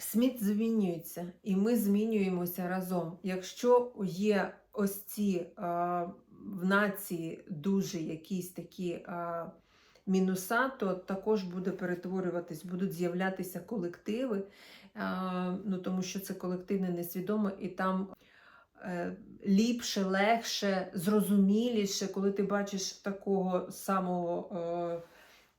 Світ змінюється, і ми змінюємося разом. Якщо є ось ці е, в нації дуже якісь такі е, мінуса, то також буде перетворюватись, будуть з'являтися колективи, е, ну, тому що це колективне несвідоме, і там е, ліпше, легше, зрозуміліше, коли ти бачиш такого самого.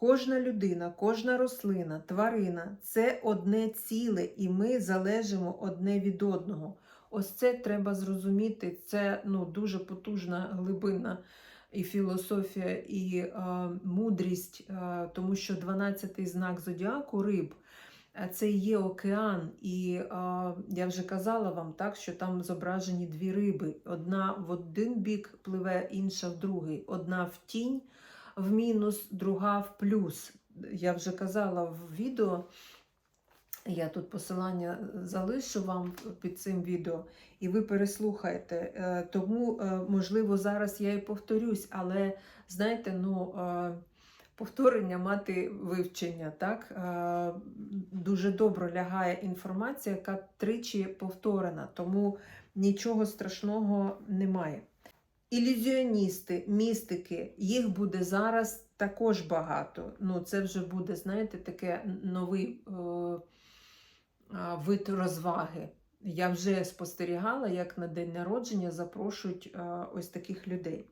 Кожна людина, кожна рослина, тварина це одне ціле, і ми залежимо одне від одного. Ось це треба зрозуміти. Це ну, дуже потужна глибинна і філософія, і е, мудрість, е, тому що 12-й знак зодіаку риб. е, Це є океан, і е, я вже казала вам так, що там зображені дві риби. Одна в один бік пливе, інша в другий. Одна в тінь, в мінус, друга в плюс. я вже казала в відео, я тут посилання залишу вам під цим відео, і ви переслухаєте. Е, Тому, е, можливо, зараз я і повторюсь, але знаєте, ну. е, Повторення мати вивчення, так? Дуже добре лягає інформація, яка тричі повторена, тому нічого страшного немає. Ілюзіоністи, містики, їх буде зараз також багато. Ну, це вже буде, знаєте, таке новий е, вид розваги. Я вже спостерігала, як на день народження запрошують е, ось таких людей.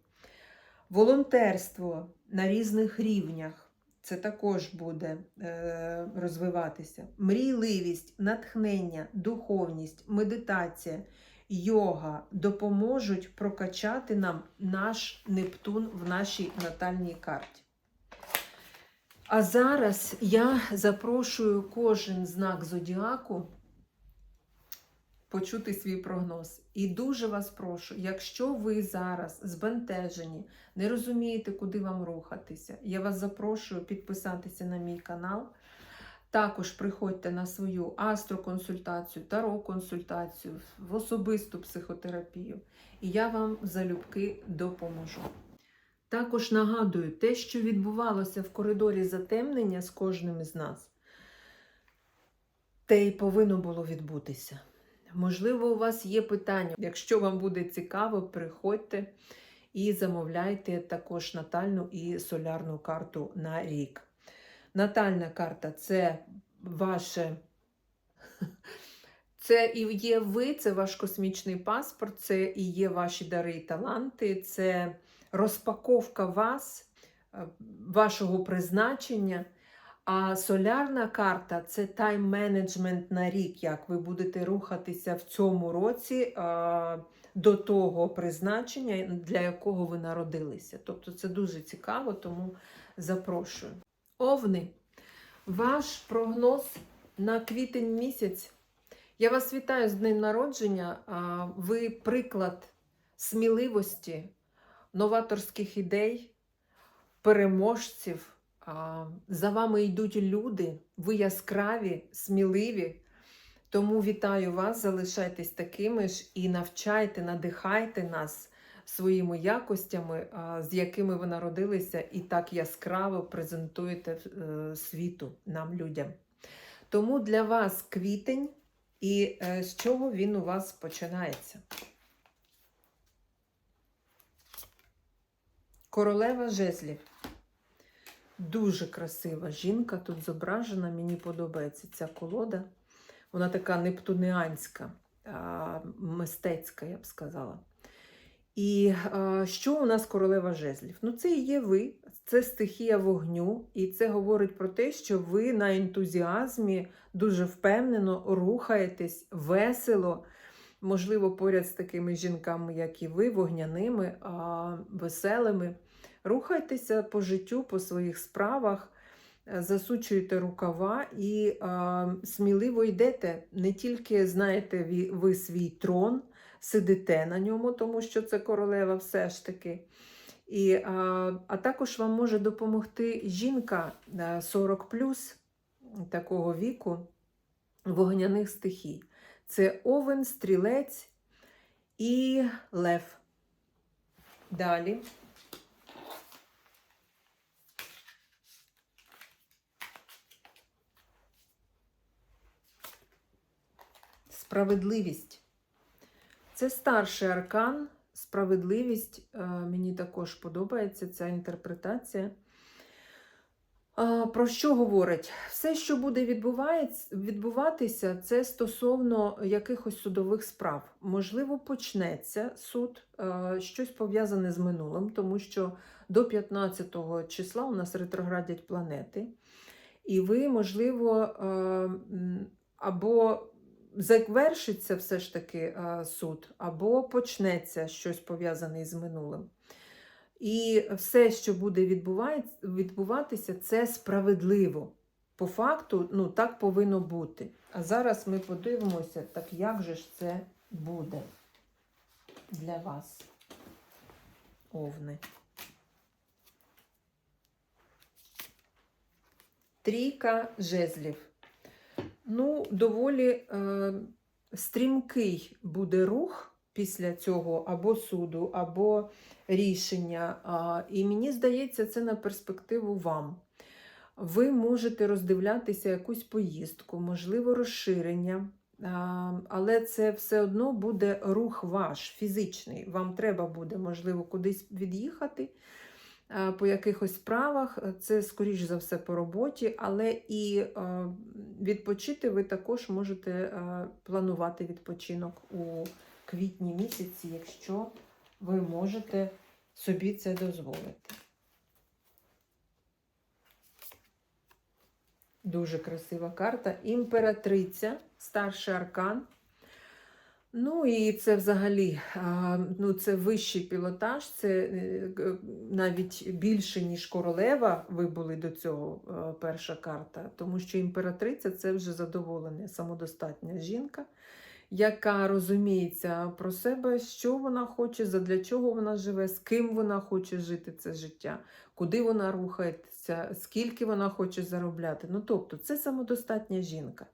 Волонтерство на різних рівнях. Це також буде е, розвиватися. Мрійливість, натхнення, духовність, медитація, йога допоможуть прокачати нам наш Нептун в нашій натальній карті. А зараз я запрошую кожен знак зодіаку почути свій прогноз. І дуже вас прошу, якщо ви зараз збентежені, не розумієте, куди вам рухатися, я вас запрошую підписатися на мій канал. Також приходьте на свою астроконсультацію, таро-консультацію, в особисту психотерапію, і я вам залюбки допоможу. Також нагадую, те, що відбувалося в коридорі затемнення з кожним із нас, те й повинно було відбутися. Можливо, у вас є питання. Якщо вам буде цікаво, приходьте і замовляйте також натальну і солярну карту на рік. Натальна карта це ваше. Це і є ви, це ваш космічний паспорт, це і є ваші дари і таланти, це розпаковка вас, е, вашого призначення. А солярна карта це тайм-менеджмент на рік, як ви будете рухатися в цьому році а, до того призначення, для якого ви народилися. Тобто це дуже цікаво, тому запрошую. Овни, ваш прогноз на квітень місяць. Я вас вітаю з днем народження. Ви приклад сміливості, новаторських ідей, переможців. За вами йдуть люди, ви яскраві, сміливі. Тому вітаю вас, залишайтесь такими ж і навчайте, надихайте нас своїми якостями, з якими ви народилися, і так яскраво презентуєте е, світу нам, людям. Тому для вас квітень, і е, з чого він у вас починається? Королева жезлів. Дуже красива жінка тут зображена, мені подобається ця колода. Вона така нептуніанська, мистецька, я б сказала. І а, що у нас королева жезлів? Ну, це і є ви, це стихія вогню, і це говорить про те, що ви на ентузіазмі дуже впевнено рухаєтесь весело, можливо, поряд з такими жінками, як і ви, вогняними, а, веселими. Рухайтеся по життю, по своїх справах, е, засучуєте рукава і а, сміливо йдете. Не тільки знаєте ви свій трон, сидите на ньому, тому що це королева все ж таки. І, а, а також вам може допомогти жінка 40 такого віку вогняних стихій. Це овен, стрілець і лев. Далі. Справедливість. Це старший аркан, справедливість. Е, Мені також подобається ця інтерпретація. Про що говорить? Все, що буде відбуватися, це стосовно якихось судових справ. Можливо, почнеться суд, е, щось пов'язане з минулим, тому що до 15 числа у нас ретроградять планети. І ви, можливо, е, або завершиться все ж таки е, суд, або почнеться щось пов'язане з минулим. І все, що буде відбуватися, це справедливо. По факту, ну, так повинно бути. А зараз ми подивимося, так як же ж це буде для вас, овни. Трійка жезлів. Ну, доволі е, стрімкий буде рух після цього або суду, або рішення. А, і мені здається, це на перспективу вам. Ви можете роздивлятися якусь поїздку, можливо, розширення. Але це все одно буде рух ваш фізичний. Вам треба буде, можливо, кудись від'їхати по якихось справах. Це, скоріш за все, по роботі, але і відпочити ви також можете планувати відпочинок у квітні місяці, якщо ви можете собі це дозволити. Дуже красива карта. Імператриця, старший аркан. Ну і це взагалі ну, це вищий пілотаж, це е, навіть більше, ніж королева. Ви були до цього е, перша карта, тому що імператриця це вже задоволена, самодостатня жінка, яка розуміється про себе, що вона хоче, задля чого вона живе, з ким вона хоче жити це життя, куди вона рухається, скільки вона хоче заробляти. Ну, тобто, це самодостатня жінка,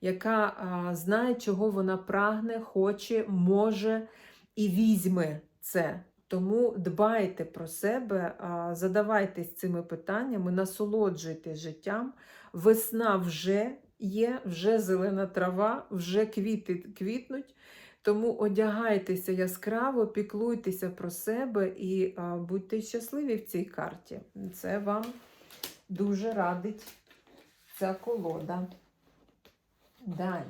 яка знає, чого вона прагне, хоче, може і візьме це. Тому дбайте про себе, задавайтесь цими питаннями, насолоджуйтесь життям. Весна вже є, вже зелена трава, вже квіти квітнуть. Тому одягайтеся яскраво, піклуйтеся про себе і а, будьте щасливі в цій карті. Це вам дуже радить ця колода. Далі.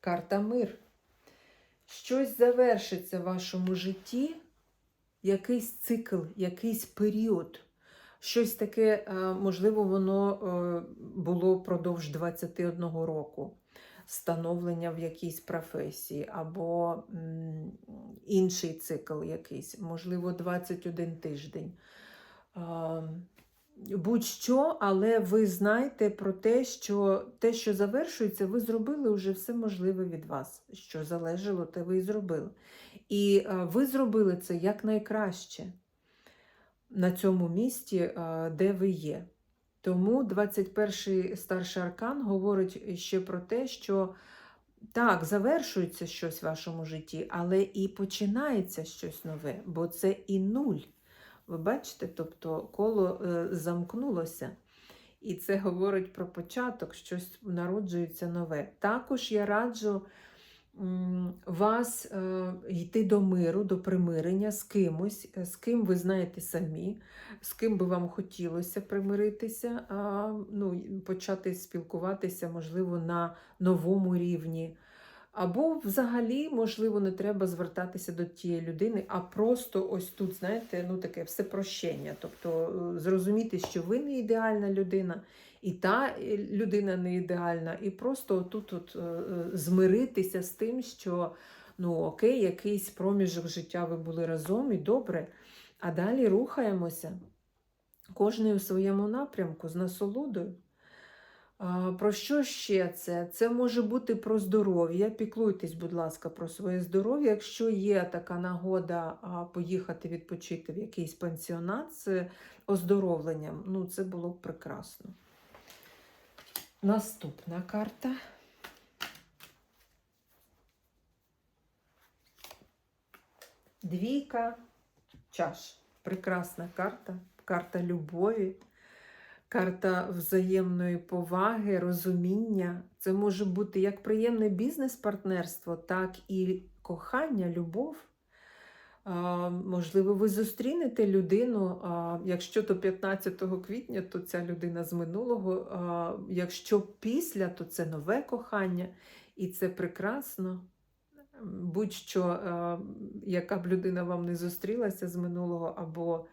Карта мир. Щось завершиться в вашому житті, якийсь цикл, якийсь період. Щось таке, е, можливо, воно е, було впродовж 21 року, становлення в якійсь професії, або інший цикл якийсь, можливо, 21 тиждень. Будь-що, але ви знаєте про те, що те, що завершується, ви зробили вже все можливе від вас. Що залежало, те ви і зробили. І е, ви зробили це якнайкраще на цьому місці, е, де ви є. Тому 21-й старший аркан говорить ще про те, що так, завершується щось в вашому житті, але і починається щось нове, бо це і нуль. Ви бачите, тобто коло е, замкнулося. І це говорить про початок, щось народжується нове. Також я раджу вас е, йти до миру, до примирення з кимось, е, з ким ви знаєте самі, з ким би вам хотілося примиритися, а, ну, почати спілкуватися, можливо, на новому рівні. Або взагалі, можливо, не треба звертатися до тієї людини, а просто ось тут, знаєте, ну таке все прощення. Тобто е, зрозуміти, що ви не ідеальна людина, і та людина не ідеальна, і просто тут от, е, е, змиритися з тим, що ну окей, якийсь проміжок життя ви були разом і добре. А далі рухаємося, кожний у своєму напрямку з насолодою. Про що ще це? Це може бути про здоров'я. Піклуйтесь, будь ласка, про своє здоров'я. Якщо є така нагода поїхати відпочити в якийсь пансіонат з оздоровленням, ну це було б прекрасно. Наступна карта. Двійка чаш. Прекрасна карта, карта любові. Карта взаємної поваги, розуміння. Це може бути як приємне бізнес-партнерство, так і кохання, любов. Можливо, ви зустрінете людину, якщо то 15 квітня, то ця людина з минулого, якщо після, то це нове кохання, і це прекрасно. Будь-що, яка б людина вам не зустрілася з минулого, або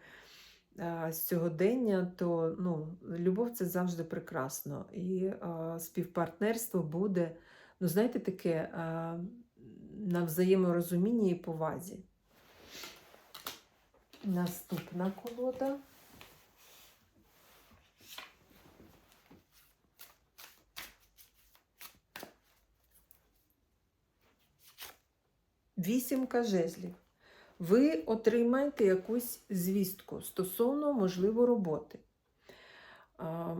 з сьогодення, то ну, любов це завжди прекрасно. І співпартнерство буде, ну, знаєте, таке на взаєморозумінні і повазі. Наступна колода. Вісімка жезлів. ви отримаєте якусь звістку стосовно, можливо, роботи.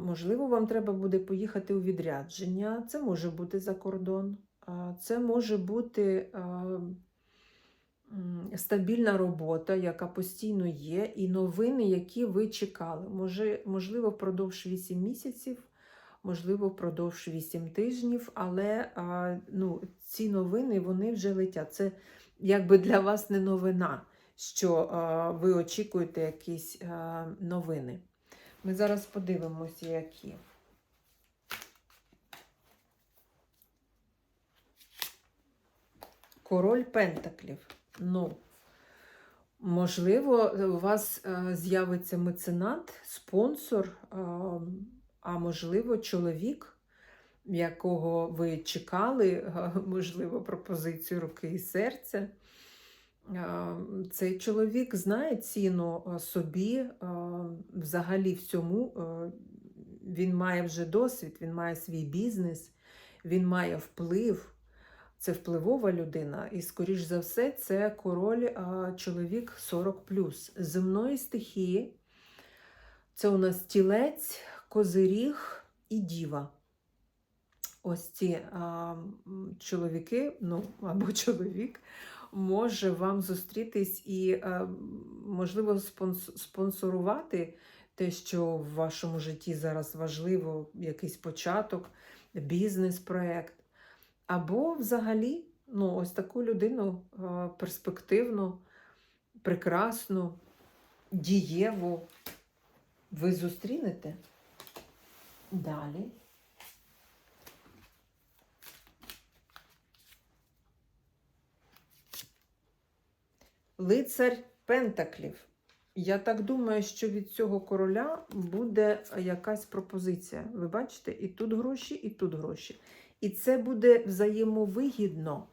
Можливо, вам треба буде поїхати у відрядження, це може бути за кордон, це може бути стабільна робота, яка постійно є, і новини, які ви чекали. Може, можливо, впродовж 8 місяців, можливо, впродовж 8 тижнів, але ну, ці новини вони вже летять. Це якби для вас не новина, що ви очікуєте якісь новини. Ми зараз подивимося, які. Король Пентаклів. Ну, можливо, у вас е, з'явиться меценат, спонсор, е, а можливо, чоловік, якого ви чекали, е, можливо, пропозицію руки і серця. Цей чоловік знає ціну собі, взагалі всьому. Він має вже досвід, він має свій бізнес, він має вплив. Це впливова людина, і, скоріш за все, це король а, чоловік 40 земної стихії. Це у нас тілець, козиріг і діва. Ось ці а, чоловіки, ну або чоловік, може вам зустрітись і, а, можливо, спонсорувати те, що в вашому житті зараз важливо, якийсь початок, бізнес-проект. Або взагалі, ну, ось таку людину е, перспективну, прекрасну, дієву ви зустрінете далі. Лицар Пентаклів. Я так думаю, що від цього короля буде якась пропозиція. Ви бачите, і тут гроші, і тут гроші. І це буде взаємовигідно.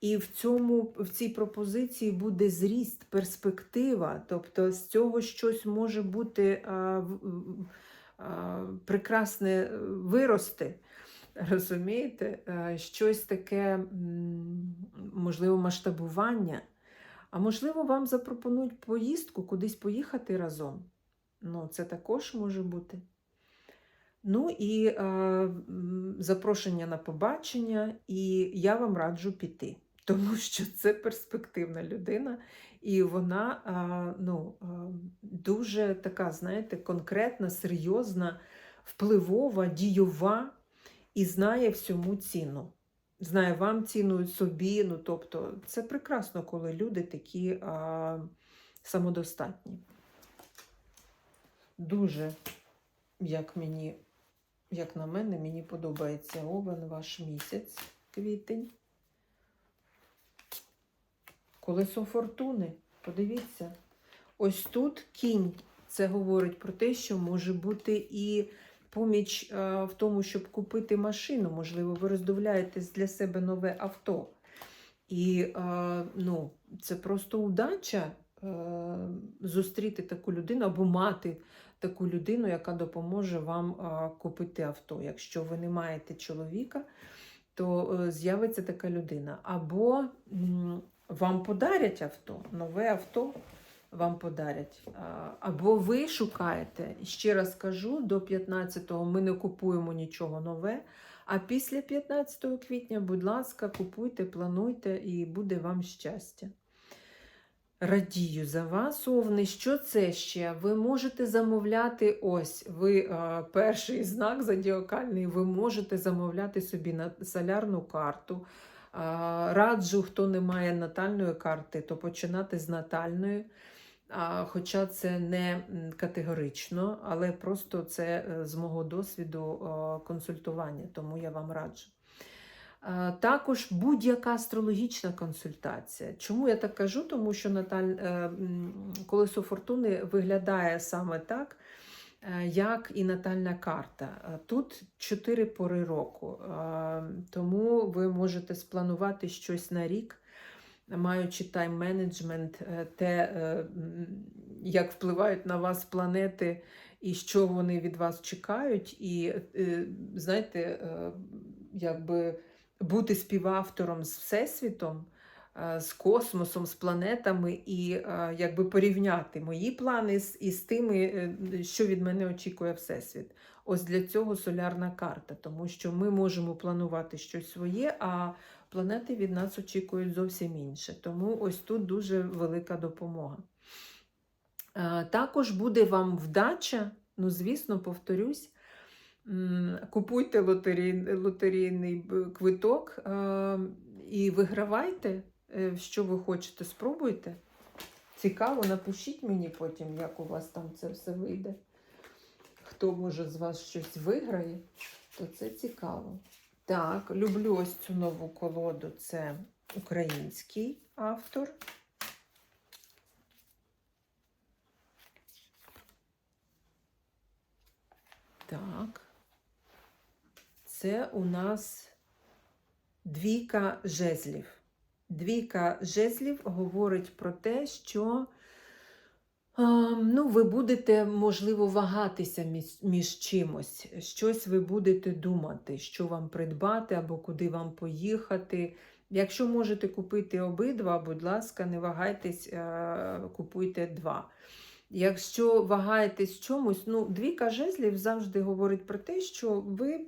І в, цьому, в цій пропозиції буде зріст, перспектива. Тобто з цього щось може бути а, а, прекрасне вирости. Розумієте? Щось таке, можливо, масштабування. А можливо, вам запропонують поїздку, кудись поїхати разом. Ну, це також може бути. Ну і е, запрошення на побачення, і я вам раджу піти, тому що це перспективна людина, і вона е, ну, е, дуже така, знаєте, конкретна, серйозна, впливова, дійова і знає всьому ціну. Знає вам ціну собі. Ну, тобто, це прекрасно, коли люди такі е, самодостатні. Дуже, як мені як на мене, мені подобається овен ваш місяць, квітень. Колесо фортуни. Подивіться. Ось тут кінь. Це говорить про те, що може бути і поміч е, в тому, щоб купити машину. Можливо, ви роздивляєтесь для себе нове авто. І е, ну, це просто удача е, зустріти таку людину або мати таку людину, яка допоможе вам купити авто. Якщо ви не маєте чоловіка, то е, з'явиться така людина. Або вам подарять авто, нове авто вам подарять. Або ви шукаєте, ще раз кажу, до 15-го ми не купуємо нічого нове. А після 15 квітня, будь ласка, купуйте, плануйте і буде вам щастя. Радію за вас, Овни. Що це ще? Ви можете замовляти ось, ви е, перший знак зодіакальний, ви можете замовляти собі на солярну карту. Е, раджу, хто не має натальної карти, то починати з натальної. А, Хоча це не категорично, але просто це е, з мого досвіду е, консультування, тому я вам раджу. Е, Також будь-яка астрологічна консультація. Чому я так кажу? Тому що Наталь... е, колесо фортуни виглядає саме так, е, як і натальна карта. Тут чотири пори року, тому ви можете спланувати щось на рік, маючи тайм-менеджмент, те, як впливають на вас планети. І що вони від вас чекають, і знаєте, якби бути співавтором з Всесвітом, е, з космосом, з планетами і е, якби порівняти мої плани з, із тими, е, що від мене очікує Всесвіт. Ось для цього солярна карта, тому що ми можемо планувати щось своє, а планети від нас очікують зовсім інше. Тому ось тут дуже велика допомога. Також буде вам вдача, ну, звісно, повторюсь. Купуйте лотерей, лотерейний квиток е, і вигравайте, е, що ви хочете, спробуйте. Цікаво, напишіть мені потім, як у вас там це все вийде. Хто може з вас щось виграє, то це цікаво. Так, люблю ось цю нову колоду. Це український автор. Так. Це у нас двійка жезлів. Двійка жезлів говорить про те, що ну, ви будете, можливо, вагатися між, між чимось. Щось ви будете думати, що вам придбати або куди вам поїхати. Якщо можете купити обидва, будь ласка, не вагайтесь, е, купуйте два. Якщо вагаєтесь чомусь, ну, двійка жезлів завжди говорить про те, що ви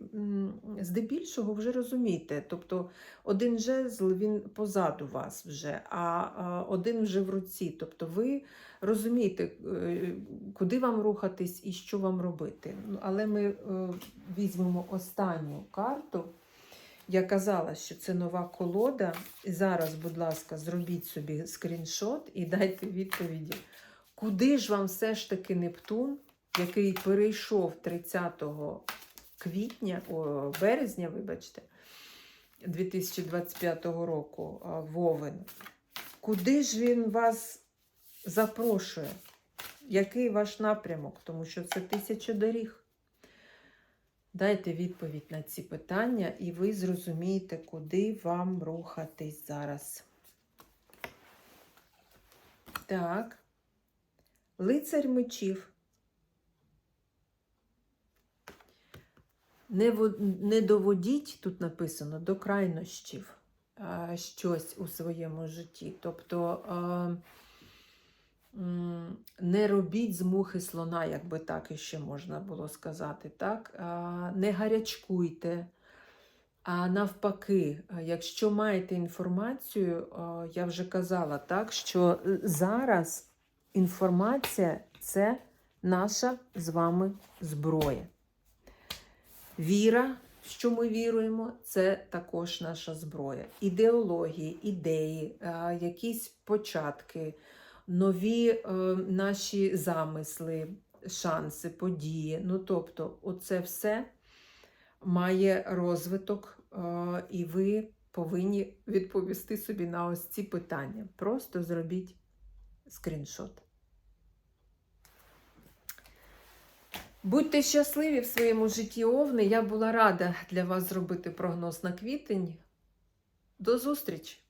здебільшого вже розумієте. Тобто один жезл він позаду вас вже, а, один вже в руці. Тобто ви розумієте, е, куди вам рухатись і що вам робити. Ну, Але ми е, візьмемо останню карту. Я казала, що це нова колода. Зараз, будь ласка, зробіть собі скріншот і дайте відповіді. Куди ж вам все ж таки Нептун, який перейшов 30 квітня, о, березня, вибачте, 2025 року а, в Овен, куди ж він вас запрошує? Який ваш напрямок? Тому що це тисяча доріг. Дайте відповідь на ці питання, і ви зрозумієте, куди вам рухатись зараз. Так. Лицарь мечів. Не, не доводіть, тут написано, до крайнощів а, щось у своєму житті. Тобто а, не робіть з мухи слона, як би так іще можна було сказати. Так? А, не гарячкуйте. А навпаки, якщо маєте інформацію, я вже казала, так, що е, зараз інформація це наша з вами зброя. Віра, що ми віруємо, це також наша зброя. Ідеології, ідеї, е, якісь початки, нові е, наші замисли, шанси, події. Ну, тобто, оце все має розвиток, е, і ви повинні відповісти собі на ось ці питання. Просто зробіть скріншот. Будьте щасливі в своєму житті овни. Я була рада для вас зробити прогноз на квітень. До зустрічі!